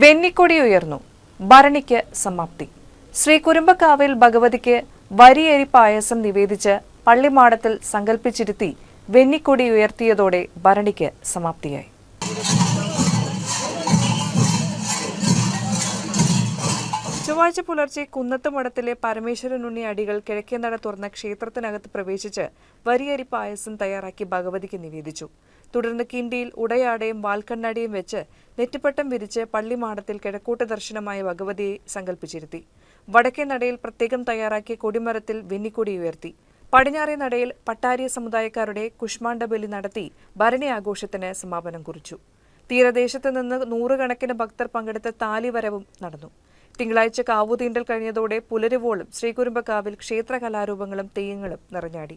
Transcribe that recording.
വെന്നിക്കൊടി ഉയർന്നു. ഭരണിക്ക് സമാപ്തി. ശ്രീ കുരുമ്പക്കാവിൽ ഭഗവതിക്ക് വരിയേരി പായസം നിവേദിച്ച് പള്ളിമാടത്തിൽ സങ്കല്പിച്ചിരുത്തി വെന്നിക്കൊടി ഉയർത്തിയതോടെ ഭരണിക്ക് സമാപ്തിയായി. ചൊവ്വാഴ്ച പുലർച്ചെ കുന്നത്ത് മഠത്തിലെ പരമേശ്വരനുണ്ണി അടികൾ കിഴക്കേ നട തുറന്ന ക്ഷേത്രത്തിനകത്ത് പ്രവേശിച്ച് വരിയരി പായസം തയ്യാറാക്കി ഭഗവതിക്ക് നിവേദിച്ചു. തുടർന്ന് കിണ്ടിയിൽ ഉടയാടയും വാൽക്കണ്ണാടിയും വെച്ച് നെറ്റിപ്പട്ടം വിരിച്ച് പള്ളിമാടത്തിൽ കിഴക്കൂട്ട ദർശനമായ ഭഗവതിയെ സങ്കല്പിച്ചിരുത്തി വടക്കേ നടയിൽ പ്രത്യേകം തയ്യാറാക്കിയ കൊടിമരത്തിൽ വെന്നിക്കൊടി ഉയർത്തി. പടിഞ്ഞാറേ നടയിൽ പട്ടാരിയ സമുദായക്കാരുടെ കുഷ്മാണ്ഡബലി നടത്തി ഭരണി ആഘോഷത്തിന് സമാപനം കുറിച്ചു. തീരദേശത്ത് നിന്ന് നൂറുകണക്കിന് ഭക്തർ പങ്കെടുത്ത താലിവരവും നടന്നു. തിങ്കളാഴ്ച കാവുതീണ്ടൽ കഴിഞ്ഞതോടെ പുലരുവോളും ശ്രീകുരുമ്പക്കാവിൽ ക്ഷേത്ര കലാരൂപങ്ങളും തെയ്യങ്ങളും നിറഞ്ഞാടി.